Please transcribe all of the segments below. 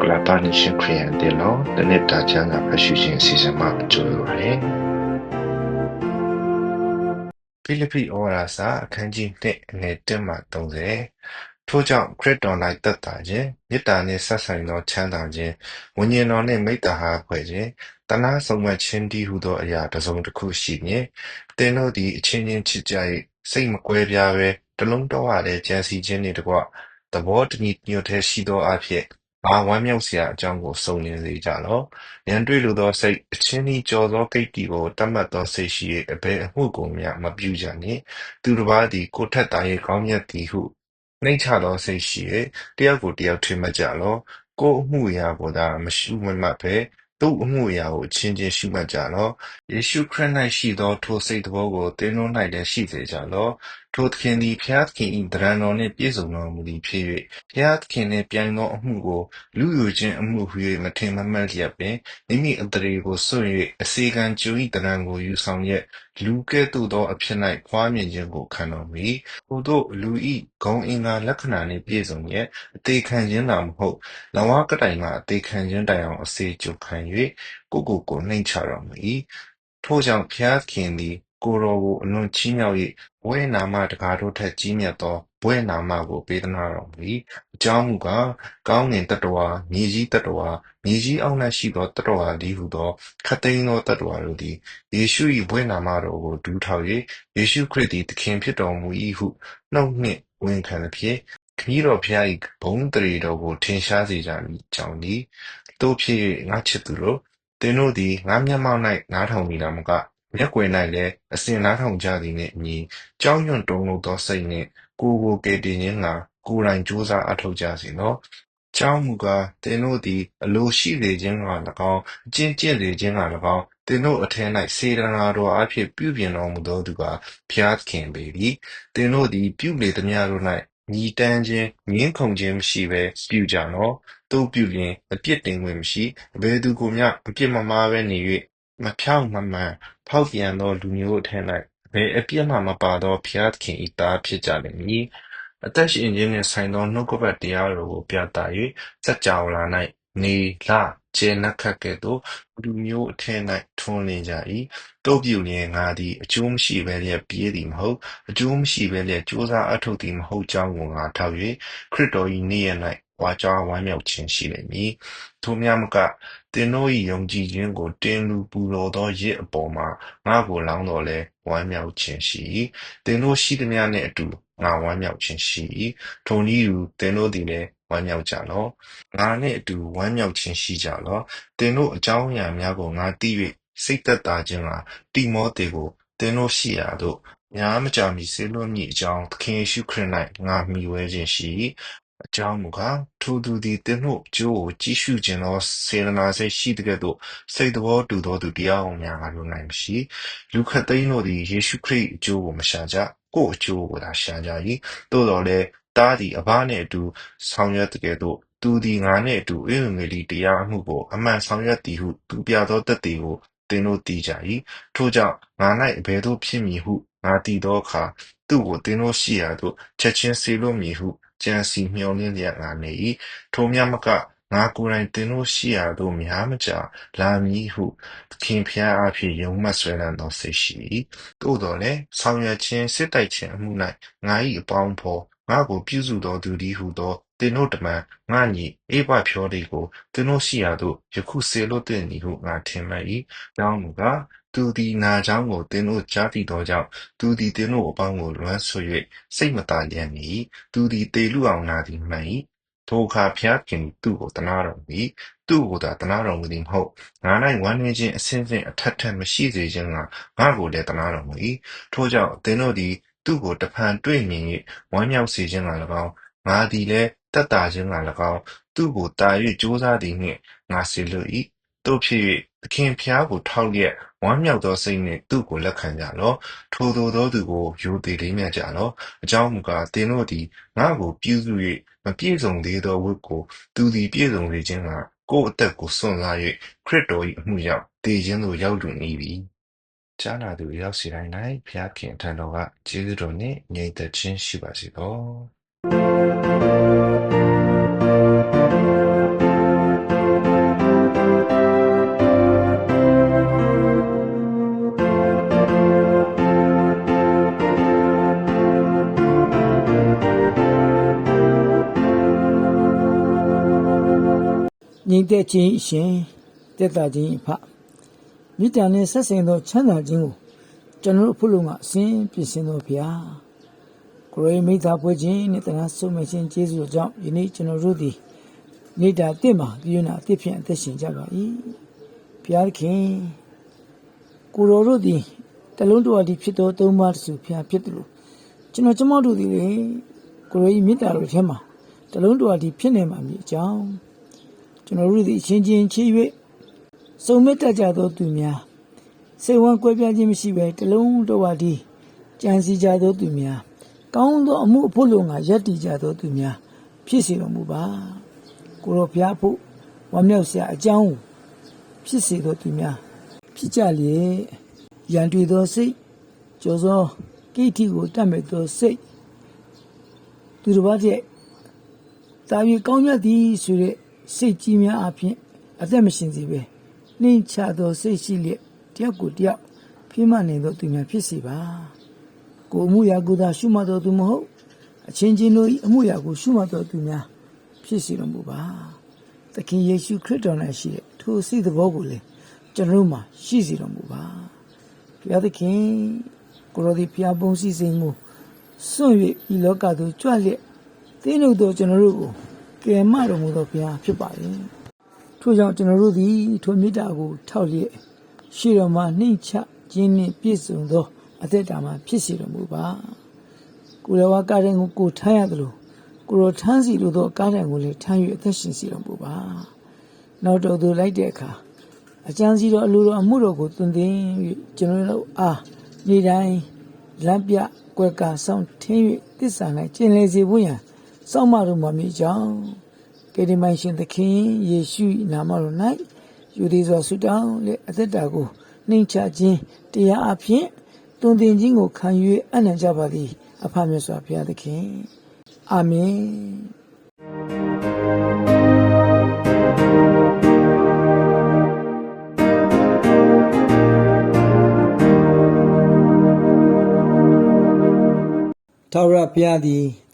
ကလတာနိရှင်ခရီးယန်တေလောတနေ့တာချမ်းသာဖရှိခြင်းစီစဉ်မှာကြိုးရပါတယ်ဖိလိပ္ပိဩဝါဒစာအခန်းကြီး1အငယ်1မှ30ထို့ကြောင့်ခရစ်တော်၌တက်တာခြင်းမေတ္တာနှင့်ဆက်ဆိုင်သောချမ်းသာခြင်းဝိညာဉ်တော်နှင့်မိတ္တာဟာဖွဲ့ခြင်းတနာဆုံးမခြင်းတည်းဟုသောအရာတစ်စုံတစ်ခုရှိမည်သင်တို့သည်အချင်းချင်းချစ်ကြ၏စိတ်မကွဲပြားဘဲတလုံးတော်ရတဲ့ကြံစီခြင်းနှင့်တကွသဘောတညီညွတ်တည်းရှိသောအဖြစ် ဘာဝမ်းမြောက်စရာအကြောင်းကို စုံလင်စေကြလော့။ရန်တွေ့လိုသောစိတ် အချင်းဤကြော်သောကိတ္တိကိုတတ်မှတ်သောစိတ်ရှိ၍အဘယ်အမှုကိုမျှ မပြုကြနှင့်။သူတစ်ပါးသည် ကိုယ်ထက်သာ၍ကောင်းမြတ်သည်ဟု နှိမ့်ချသောစိတ်ရှိ၍တယောက်ကိုတယောက် ထင်မှတ်ကြလော့။ကိုယ်အမှုအရာကိုသာ မရှုမမှတ်ဘဲ သူ့အမှုအရာကို အချင်းချင်း ရှုမှတ်ကြလော့။ယေရှုခရစ်၌ရှိသော ထိုစိတ်သဘောကို သင်တို့၌လည်း ရှိစေကြလော့။ထိုသခင်သည် ဘုရားသခင်၏သဏ္ဌာန်တော်နှင့် ပြည့်စုံတော်မူသည်ဖြစ်၍ဘုရားသခင်နှင့်ပြိုင်သောအမှုကို လုယူခြင်းအမှုဟူ၍မထင်မမှတ်လျက်ပင် မိမိအသရေကိုစွန့်၍အစေခံကျွန်၏သဏ္ဌာန်ကို ယူဆောင်လျက် လူကဲ့သို့သောအဖြစ်၌ဖွားမြင်ခြင်းကို ခံတော်မူ၏။ထိုသို့ လူ၏ဂုဏ်အင်္ဂါလက္ခဏာနှင့် ပြည့်စုံလျက် အသေခံခြင်းသာမဟုတ်၊လဝါးကတိုင်မှ အသေခံခြင်းတိုင်အောင် အစေကျွန်ခံ၍ကိုယ်ကိုကိုယ်နှိမ့်ချတော်မူ၏။ထိုကြောင့် ဘုရားသခင်သည် ကိုယ်တော်ကို အလွန်ချီးမြှောက်၍ဘွဲ့နာမတကာတို့ထက် ကြီးမြတ်သော ဘွဲ့နာမကို ပေးသနားတော်မူ၏။အကြောင်းမူကား၊ကောင်းကင်သတ္တဝါ၊မြေကြီးသတ္တဝါ၊မြေကြီးအောက်၌ရှိသော သတ္တဝါတည်းဟူသော ခပ်သိမ်းသော သတ္တဝါတို့သည် ယေရှု၏ဘွဲ့နာမတော်ကို ဒူးထောက်၍ယေရှုခရစ်သည် သခင်ဖြစ်တော်မူ၏ဟု နှုတ်နှင့်ဝန်ခံသဖြင့်၊ခမည်းတော်ဘုရား၏ဘုန်းအသရေတော်ကို ထင်ရှားစေကြမည်အကြောင်းတည်း။သို့ဖြစ်၍ငါ့ချစ်သူတို့၊သင်တို့သည် ငါ့မျက်မှောက်၌နားထောင်သည်သာမက၊ မျက်ကွယ်၌လည်း အစဉ်နားထောင်ကြသည်နှင့်အညီ ကြောက်ရွံ့တုန်လှုပ်သောစိတ်နှင့် ကိုယ်ကို ကယ်တင်ခြင်းငှါ ကိုယ်တိုင်ကြိုးစားအားထုတ်ကြစေလော့။အကြောင်းမူကား၊သင်တို့သည် အလိုရှိစေခြင်းငှါ၎င်း၊အကျင့်ကျင့်စေခြင်းငှါ၎င်း၊သင်တို့အထဲ၌စေတနာတော်အားဖြင့် ပြုပြင်တော်မူသောသူကား ဘုရားသခင်ပေတည်း။သင်တို့သည် ပြုလေသမျှတို့၌မြည်တမ်းခြင်း၊ငြင်းခုံခြင်းမရှိဘဲ ပြုကြလော့။သို့ပြုလျှင် အပြစ်တင်ခွင့်မရှိ။အဘယ်သူကိုမျှ အပြစ်မမှားဘဲနေ၍မဖြောင့်မမှန် ဖောက်ပြန်သောလူမျိုးအထဲ၌အဘယ်အပြစ်မျှမပါသော ဘုရားသခင်၏သားဖြစ်ကြလိမ့်မည်။အသက်ရှင်ခြင်းနှင့်ဆိုင်သော နှုတ်ကပတ်တရားတော်ကို ပြသ၍စကြာဝဠာ၌နေ၊လ၊ကြယ်၊နက္ခတ်ကဲ့သို့ လူမျိုးအထဲ၌ထွန်းလင်းကြ၏။သို့ပြုလျှင် ငါသည် အကျိုးမရှိဘဲလျက် ပြေးသည်မဟုတ်၊အကျိုးမရှိဘဲလျက် ကြိုးစားအားထုတ်သည် မဟုတ်ကြောင်းကို ငါထောက်၍ခရစ်တော်၏နေ့ရက်၌ ဝါကြွားဝမ်းမြောက်ခြင်းရှိလိမ့်မည်။ထိုမျှမက၊သင်တို့၏ယုံကြည်ခြင်းကို တင်လှူပူဇော်သောယဇ်အပေါ်မှာ ငါ့ကိုလောင်းသော်လည်း ဝမ်းမြောက်ခြင်းရှိ၏။သင်တို့ရှိသမျှနှင့်အတူ ငါဝမ်းမြောက်ခြင်းရှိ၏။ထိုနည်းတူ သင်တို့သည်လည်း ဝမ်းမြောက်ကြလော့။ငါနှင့်အတူ ဝမ်းမြောက်ခြင်းရှိကြလော့။သင်တို့အကြောင်းအရာများကို ငါသိ၍စိတ်သက်သာခြင်းငှါ တိမောသေကို သင်တို့ရှိရာသို့ များမကြာမီ စေလွှတ်မည်အကြောင်း သခင်ယေရှုခရစ်၌ငါမှီဝဲခြင်းရှိ၏။ အကြောင်းမူကား၊ထိုသူသည် သင်တို့အကျိုးကို ကြည့်ရှုချင်သော စေတနာစိတ်ရှိသကဲ့သို့ စိတ်သဘောတူသောသူတယောက်မျှ ငါတို့၌မရှိ။လူခပ်သိမ်းတို့သည် ယေရှုခရစ်၏အကျိုးကို မရှာကြ။ကိုယ်အကျိုးကိုသာ ရှာကြ၏။သို့သော်လည်း သားသည် အဘနှင့်အတူ ဆောင်ရွက်သကဲ့သို့ သူသည် ငါနှင့်အတူ ဧဝံဂေလိတရားအမှုကို အမှန်ဆောင်ရွက်သည်ဟု သူပြသောသက်သေကို သင်တို့သိကြ၏။ထိုကြောင့် ငါ၌အဘယ်သို့ဖြစ်မည်ဟု ငါသိသောအခါ၊သူ့ကို သင်တို့ရှိရာသို့ ချက်ခြင်းစေလွှတ်မည်ဟု ကြံစည်မြော်လင့်လျက်ငါနေ၏။ထိုမျှမက၊ငါကိုယ်တိုင်သင်တို့ရှိရာသို့ များမကြာလာမည်ဟု သခင်ဘုရားအားဖြင့် ယုံမှတ်စွဲလမ်းသောစိတ်ရှိ၏။သို့သော်လည်း၊ဆောင်ရွက်ခြင်း၊စစ်တိုက်ခြင်းအမှု၌ငါ၏အပေါင်းအဘော်၊ငါ့ကိုပြုစုသောသူတည်းဟူသော သင်တို့တမန် ငါ့ညီ ဧပဖြောတို့ကို သင်တို့ရှိရာသို့ ယခုစေလွှတ်သင့်သည်ဟု ငါထင်မှတ်၏။အကြောင်းမူကား၊သူသည် နာကြောင်းကို သင်တို့ကြားသိသောကြောင့် သူသည် သင်တို့အပေါင်းကို လွမ်းဆွတ်၍စိတ်မသာလျက်နေ၏။သူသည် သေလုအောင် နာသည်မှန်၏။ထိုအခါ ဘုရားသခင်သည် သူ့ကို သနားတော်မူ၏။သူ့ကိုသာ သနားတော်မူသည်မဟုတ်၊ငါ၌ဝမ်းနည်းခြင်း အဆင့်ဆင့် အထပ်ထပ် မရှိစေခြင်းငှါ ငါ့ကိုလည်း သနားတော်မူ၏။ထိုကြောင့် သင်တို့သည် သူ့ကို တဖန်တွေ့မြင်၍ဝမ်းမြောက်စေခြင်းငှါ၎င်း၊ငါသည်လည်း သက်သာခြင်းငှါ၎င်း သူ့ကိုသာ၍ကြိုးစားသည်နှင့် ငါစေလွှတ်၏။သို့ဖြစ်၍သခင်ဘုရားကို ထောက်လျက် ဝမ်းမြောက်သောစိတ်နှင့် သူ့ကို လက်ခံကြလော့။ထိုသို့သောသူကို ရိုသေလေးမြတ်ကြလော့။အကြောင်းမူကား၊သင်တို့သည် ငါ့ကိုပြုစု၍မပြည့်စုံသေးသောဝတ်ကို သူသည် ပြည့်စုံစေခြင်းငှါကိုယ်အသက်ကို စွန့်စား၍ခရစ်တော်၏အမှုကြောင့် သေခြင်းသို့ ရောက်လုနီးပြီ။ကြားနာသူအယောက်စီတိုင်း၌ဘုရားသခင်အထံတော်က ကျေးဇူးတော်နှင့် ငြိမ်သက်ခြင်း ရှိပါစေသော။ ညီတဲ့ခြင်းအရှင်တက်တာခြင်းအဖမိတ္တာနှင့်ဆက်ဆံသောချမ်းသာခြင်းကိုကျွန်တော်တို့ဖို့လုံးကအစဉ်ပြည့်စင်တော်ဘုရားကိုရိမိသားပွဲခြင်းနဲ့တနာဆုံးမခြင်းကျေးဇူးတော်ကြောင့်ယနေ့ကျွန်တော်တို့သည်နေတာတင့်မှာပြည့်နာအဖြစ်ဖြင့်အသက်ရှင်ကြပါ၏ဘုရားသခင်ကိုရောတို့သည်တလုံးတော်ဒီဖြစ်သောသုံးပါးတစုဘုရားဖြစ်တယ်လို့ကျွန်တော်ကျမတို့သည်လေကိုရိမေတ္တာတော်ထဲမှာတလုံးတော်ဒီဖြစ်နေမှာမြည်အကြောင်း ကျွန်တော်တို့သည်အချင်းချင်းချေ၍စုံမက်တတ်ကြသောသူများစိတ်ဝမ်းကွဲပြားခြင်းမရှိဘဲတလုံးတော်ဝါဒီကြံစည်ကြသောသူများကောင်းသောအမှုအဖို့လုံးကယက်တည်ကြသောသူများဖြစ်စေတော်မူပါကိုရောဘုရားဖို့ဝမ်းမြောက်စရာအကြောင်းကိုဖြစ်စေသောသူများဖြစ်ကြလေရန်တွေ့သောစိတ်ကြောသောကိဋ္ဌိကိုတတ်မဲ့သောစိတ်သူတစ်ပါးတည်းတာ၍ကောင်းမြတ်သည်ဆိုတဲ့ စိတ်ကြီးများအပြင်အသက်မရှင်စေပဲနှင်းချသောစိတ်ရှိလျက်တယောက်ကိုတယောက်ဖိမနေသောသူများဖြစ်စေပါကိုယ်အမှုရာကိုသာရှုမှတ်တော်သူမဟုတ်အချင်းချင်းတို့၏အမှုရာကိုရှုမှတ်တော်သူများဖြစ်စေတော်မူပါသခင်ယေရှုခရစ်တော်၌ရှိတဲ့ထိုစိတ်သဘောကိုလည်းကျွန်တော်တို့မှာရှိစေတော်မူပါဘုရားသခင်ကိုရောဒီဖျားပုံစီစဉ်မှုစွန့်၍ဤလောကသို့ကြွလျက်တင်းတို့တော့ကျွန်တော်တို့ကို ကယ်မတော်မူသောဘုရားဖြစ်ပါရဲ့ထို့ကြောင့်ကျွန်တော်တို့သည်ထိုမေတ္တာကိုထောက်လျက်ရှိတော်မှာနှိမ့်ချခြင်းနှင့်ပြည့်စုံသောအသက်တာမှာဖြစ်စေတော်မူပါကိုယ်တော်ဝါကားတဲ့ကိုကိုယ်ထမ်းရတယ်လို့ကိုယ်တော်ထမ်းစီလို့သောကားတဲ့ကိုလည်းထမ်း၍အသက်ရှင်စေတော်မူပါနောက်တော်သူလိုက်တဲ့အခါအကျမ်းစီတော်အလိုတော်အမှုတော်ကိုသွန်သင်၍ကျွန်တော်တို့အားနေ့တိုင်းလမ်းပြကွယ်ကာဆောင်ထင်း၍တစ္ဆာ၌ကျင်လည်စေဖို့ရန် စောင့်မတော်မူမည်ကြောင့်ကေဒီမိုင်ရှင်သခင်ယေရှု၏နာမတော်၌ယူသည်စွာဆုတောင်းလက်အသက်တာကိုနှိမ်ချခြင်းတရားအဖြစ်တွင်တင်ခြင်းကိုခံ၍အနံ့ကြပါသည် အဖမြတ်စွာဘုရားသခင်အာမင်ထာဝရဘုရားသည်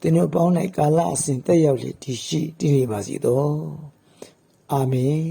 သင်တို့ပေါင်း၌ကာလအစဉ်တက်ရောက်လေတည်ရှိတည်နေပါစေသောအာမင်